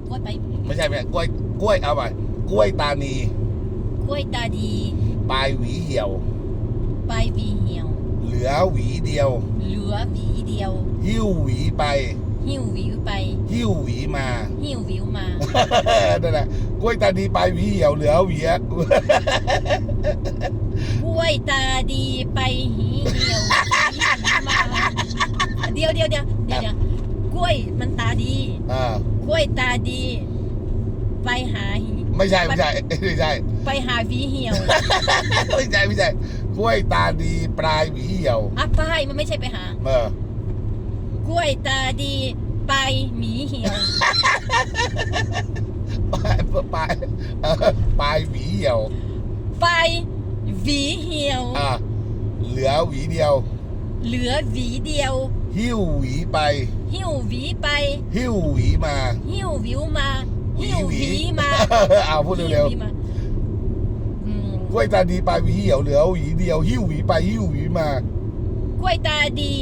อกล้วยไปไม่ใช่ไม่ใช่กล้วยกล้วยเอาไปกล้วยตานีกล้วยตาดีปลายหวีเหี่ยวไปหวีเหี่ยว เหลือหวีเดียว เหลือหวีเดียว หิ้วหวีไป หิ้วหวิวไป หิ้วหวีมา หิ้วหวิวมา นั่นแหละกล้วยตานีปลายหวีเหี่ยวเหลือหวีอะกล้วยตาดีไปหีเหี่ยวหวีมาเดี๋ยวเดี๋ยวเดี๋ยวเดี๋ยวเดี๋ยวกล้วยมันตาดี อ่า กล้วยตาดี ไปหาหีไม่ใช่ไม่ใช่ไม่ใช่ไปหาหวีเหี่ยวไม่ใช่ไม่ใช่กล้วยตาดีปลายหวีเหี่ยวอะไปมันไม่ใช่ไปหาเออกล้วยตาดีไปหมีเหี่ยวปลายปลายเออปลายหวีเหี่ยวไปหวีเหี่ยว อ่าเหลือหวีเดียว เหลือหวีเดียว หิ้วหวีไป หิ้วหวีไป หิ้วหวีมา หิ้วหวิวมา หิ้วหวีมาเอาพูดหิ้วเร็วหวีมาอืมๆกล้วยตาดีปลายหวีเหี่ยวเหลือหวีเดียว หิ้วหวีไปหิ้วหวีมากล้วยตาดี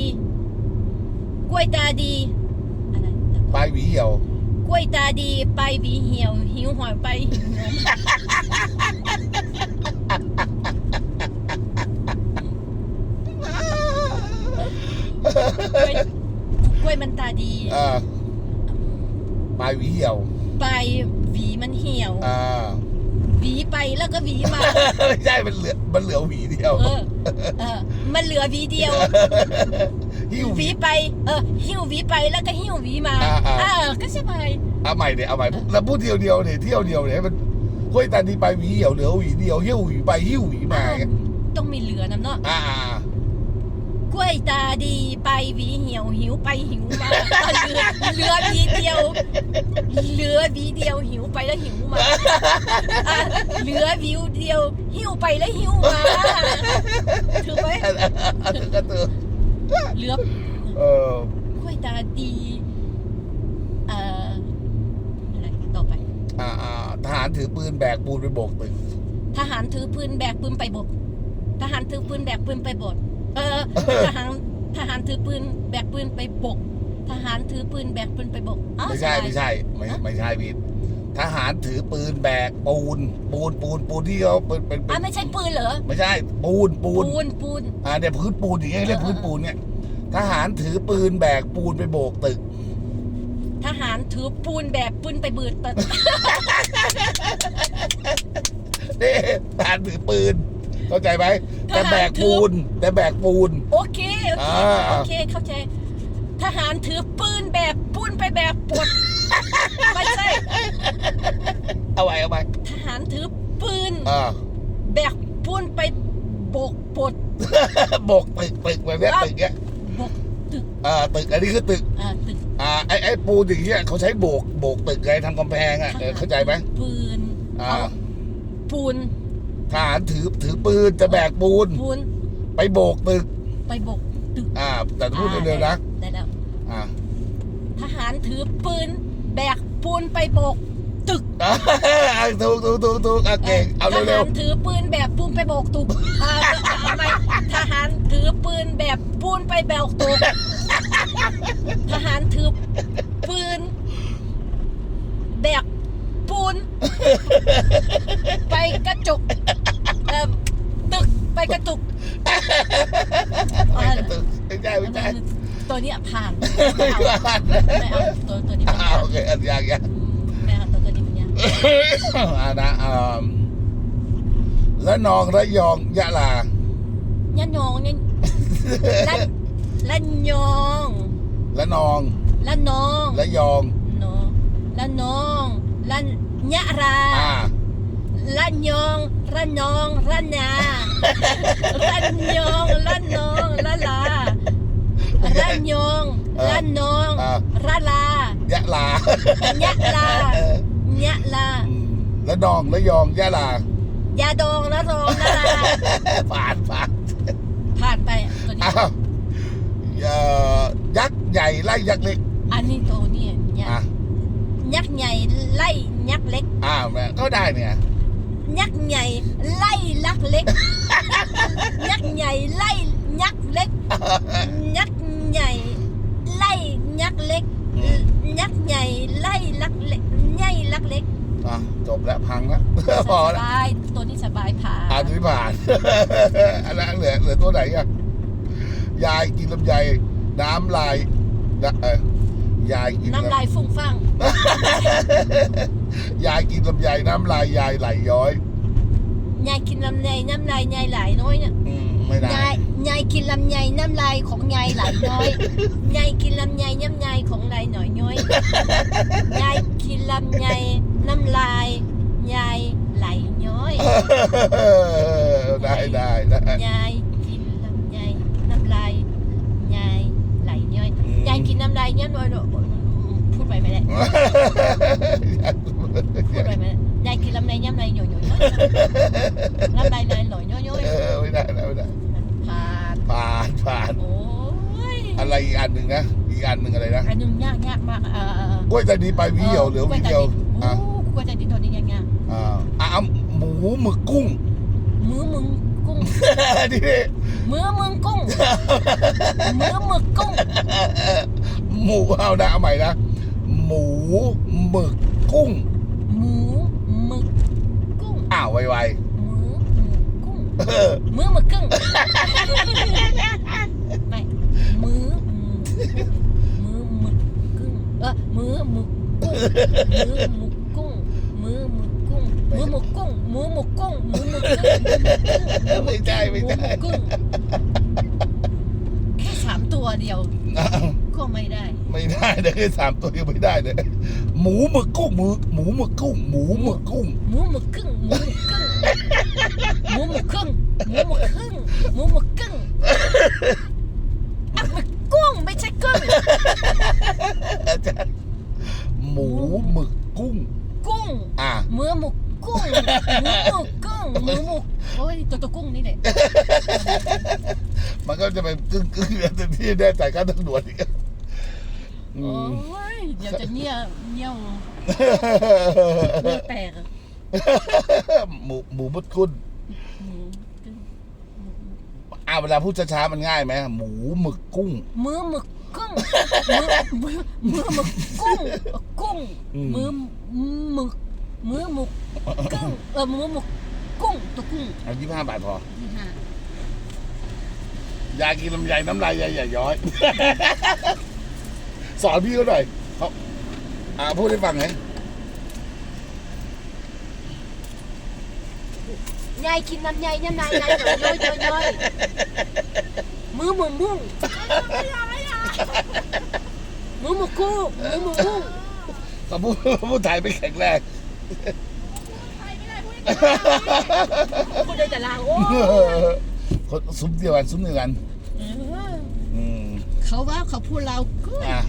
กล้วยตาดีอะไรปลายหวีเหี่ยว กล้วยตาดีไปหวีเหี่ยวหิวหอยไปหิวนม กล้วยกล้วยมันตาดีอ่าปลายหวีเหี่ยวไปหวีมันเหี่ยวอ่าหวีไปแล้วก็หวีมา ไม่ใช่มันเหลือมันเหลือหวีเดียวเออ เออ มันเหลือหวีเดียวหิ้วหหวีวีไป เออ หิ้วหวีไปแล้วก็หิ้วหวีมาอ่าอ่าเออก็สบายเอาใหม่เดี๋ยวเอาใหม่แล้วพูดเดียวเดียวเนี่ยเที่ยวเดียวเนี่ยให้มันกล้วยตาดีปลายหวีเหี่ยวเหลือหวีเดียวหิ้วหวีไปหิ้วหวีมาไงต้องมีเหลือน้ำเนาะ อ่าอ่าก ล้วยตาดีไปหวีเหี่ยวหิวไปหิวมาเหลือเหลือหวีเดียวเหลือหวีเดียวหิวไปแล้วหิวมาอะเหลือหวีเดียวหิวไปแล้วหิวมาถือไหมอันนั้นก็ตัวเหลือเออกล้วยตาดีเอ่ออะไรต่อไป อ่าอ่าทหารถือปืนแบกปูนไปโบกตึกทหารถือปืนแบกปืนไปบกทหารถือปืนแบกปืนไปบก เออทหารทหารถือปืนแบกปืนไปบก ทหารถือปืนแบกปืนไปบกอ้าวไม่ใช่สบายไม่ใช่ไม่ฮะไม่ใช่พี่ทหารถือปืนแบกปูน ปูนปูนปูนที่เขาเป็นเป็นเป็อะนไม่ใช่ปืนเหรอไม่ใช่ปูนปูนปูนปูนอ่าเนี่ยพื้นปูนอย่างเงี้ยเรียกพื้นปูนเนี่ย ทหารถือปืนแบกปูนไปโบกตึก ทหารถือปูนแบกปืนไปบืดตึกนี่ทหารถือปืนเข้าใจไหม แต่แบกปูน แต่แบกปูน โอเค โอเค อ่า โอเค เข้าใจ ทหารถือปืนแบกปูนไปแบกปดไม่ใช่ เอาไว้เอาไว้ทหารถือปืนอ่า แบกปูนไปโบกปดโบกตึกตึกแบบเนี้ยตึกเนี้ยโบกตึกอ่าตึกอันนี้คือตึกอ่าตึกอ่าไอ้ไอ้ปูนอย่างเงี้ยเขาใช้โบกโบกตึกไงทำกำแพงอะเออเข้าใจไหม ปืนอ่า เอาปูน ทหารถือถือปืนจะแบกปูน ปูนไปโบกตึก ไปโบกตึกอ่า แต่พูดเร็วๆนะได้แล้วอ่าทหารถือปืน แบกปูนไปโบกตึกอ่าถูกถูกถูกถูกอะเก่งเอาทเร็หาวรถือปืนแบกปูนไปโบกตุกอ่าเอาไหมทหารถือปืนแบกปูนไปแบกตุกทหารถือปืน แบกปูน ไปกระจุกเอ่อตึก ไปกระจุกๆอ่าไม่ใช่ไม่ใช่ตัวเนี้ยผ่านไม่ไม่เอาผ่านไม่เอาตัวตัวนี้มันากอ่ายโอเคอันยากยากไม่เอาตัวตัวนี้มันยากอ่านะอ่าและนองระยองยะลายันยองยันละละยองและนองละนองระยองนอละนองละยะรา อ่าละยองละนองละนาละยองละนองละลาละยองละนองละลายะลายะลายะลาอืมและนองระยองยะลายาดองละรองละลาผ่านผ่านผ่านไปตัวนี้อ้าวเอ่อยักษ์ใหญ่ไล่ยักษ์เล็กอันนี้ตัวนี้ยัอะกษ์ยักษ์ใหญ่ไล่ยักษ์เล็ก อ้าวแม่ก็ได้เนี่ย ยักษ์ใหญ่ ไล่ลักเล็ก ยักษ์ใหญ่ไล่ยักษ์เล็ก ยักษ์ใหญ่ ไล่ยักษ์เล็กยักษ์ใหญ่ไล่ลักเล็กกเล็กอะจบแล้วพังแล้วพอสแล้วบายตัวนี้สบายผ่าอ่านที่ผ่านอันนั้นเหลือเหลือตัวไหนอะยายกินลำไยน้ำลายนะเออยายกินน้ำลายฟุ้งฟัง ยายกินลำไยน้ำลายยายไหลย้อย ยายกินลำไยน้ำลายยายไหลน้อยเนี่ยอืมไม่ได้ยายยายกินลำไยน้ำลายของยายไหลน้อย ยายกินลำไยน้ำลายของลายหน่อยน้อย ยายกินลำไยน้ำลายยายไหลน้อยได้ได้ได้ยายกินลำไยน้ำลายยายไหลย้อย ยายกินน้ำลายย้อยน้อยพูดไปไม่ได้ พูดไปไม่ได้ยายกินลำไยย้ำลายหน่อยหน่อยน้อยลำลายลายหน่อยน้อยน้อยเออไม่ได้ไม่ได้ไม่ได้ผ่านผ่านผ่านโอ้ยอะไรอีกอันหนึ่งนะอีกอันหนึ่งอะไรนะอันนึงยากยากมากเออกล้วยตานีไปลายหวีเหี่ยวเหลือหวีเดียวโอ้อะกล้วยใจดินตัวนี้ยากยากอ่าอะเอาหมูหมึกกุ้งมือมึงกุ้งนี่มือมึงกุ้งมือมึกกุ้งหมูเอานะเอาใหม่นะหมูหมึกกุ้งหมูหมึก กุ้งอ้าวไวมือหมึกกุ้งๆเออมือหมึกกุ้งไม่มือมือหมึกกุ้งเออมือหมึกกุ้งมือหมึกกุ้งมือหมึกกุ้งมือหมึกกุ้งมือหมึกกุ้งมือหมึกกุ้งไม่ได้ไม่ได้มือหมึกกุ้งแค่สามตัวเดียวอ้าวก็ไม่ได้ ไม่ได้เลยแค่สามตัวยังไม่ได้เลย หมูหมึกกุ้งหมูหมูหมึกกุ้งหมูหมึกกุ้งหมูหมึกกุ้งหมูหมึกกุ้งหมูหมึกกุ้งหมูหมึกกุ้งหมูหมึกกุ้งอะหมึกกุ้งไม่ใช่กุ้งอาจารย์หมูหมึกกุ้ง กุ้งอะมือหมึกกุ้งหมูหมึกกุ้งหมูหมึกโอ้ยตัวตัวกุ้งนี่แหละมันก็จะเป็นกึ่งกึ่งๆแต่ที่แน่ใจการตำรวจอีกอื โอ้มยเดี๋ยวจะเงี้ยเงี้ยวเงี้ยแตกอะหมูหมูมุดกุ้นหมูกุ้งอ่าเวลาพูดช้าๆมันง่ายไหมหมูหมึกกุ้ง มือหมึกกุ้งมือมือมือหมึกกุ้งกุ้งอืมมือหมึกมือหมึกกุ้งเออมือหมึกกุ้งตัวกุ้งเอายี่ห้าบาทพอที่ห้ายากินลำไยน้ำลายยายอย่าย้อย สอนพี่เขาหน่อยเขาอ่าพูดให้ฟังไงยายกินน้ำยายน้ำลายยายย่อยย่อยย่อยมือหมึกมุ่งมือหมึกกุ้งมือหมึกมุ่งเขาพูดเขาพูดไทยไม่แข็งแรงพูดได้แต่ลาวโอ้คนซุ้มเดียวกันซุ้มเดียวกัน อืมเขาว่าเขาพูดลาวกุ้งอะ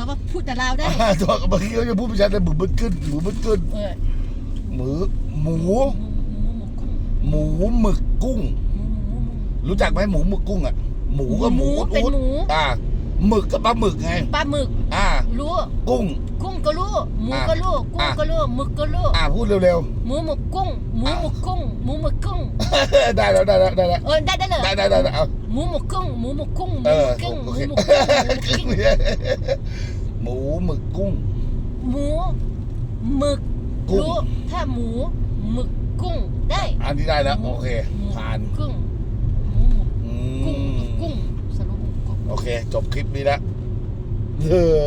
เขาว่าพูดแต่ลาวได้อะตัวเมื่อกี้เขาจะพูดไม่ชัดเลยหมูมึดขึ้นหมูมึดขึ้นเออหมูหมูหมูหมึกกุ้งหมูหมึกกุ้งหมูหมูหมูรู้จักไหมหมูหมึกกุ้งอะหมูก็หมูหมูเป็นอุดหมูๆอ่าหมึกก็ปลาหมึกไงปลาหมึก อ่า รู้กุ้ง กุ้งก็รู้หมูอะก็รู้กุ้งอะก็รู้หมึกก็รู้อ่าพูดเร็วหมูหมึกกุ้งหมูหมึกกุ้งหมูหมึกกุ้งๆได้แล้วได้แล้วได้แล้วเออได้ได้เลยได้ได้ได้ได้เอา หมูหมึกกุ้งหมูหมึกกุ้งหเอมูหอมึกกุ้งโอหมูเคหมึกกุ้งหมูหมึกกุ้ง หมูหหมูหมึกกุ้งมึกกุ้ง รู้ถ้าหมูหมึกกุ้งได้อันนี้ได้แล้วหมูโอเค หมูผ่านกุ้งหมูหมึกอืกุ้งมกุ้งสรุปกุ้ง โอเค จบคลิปนี้แล้วเออ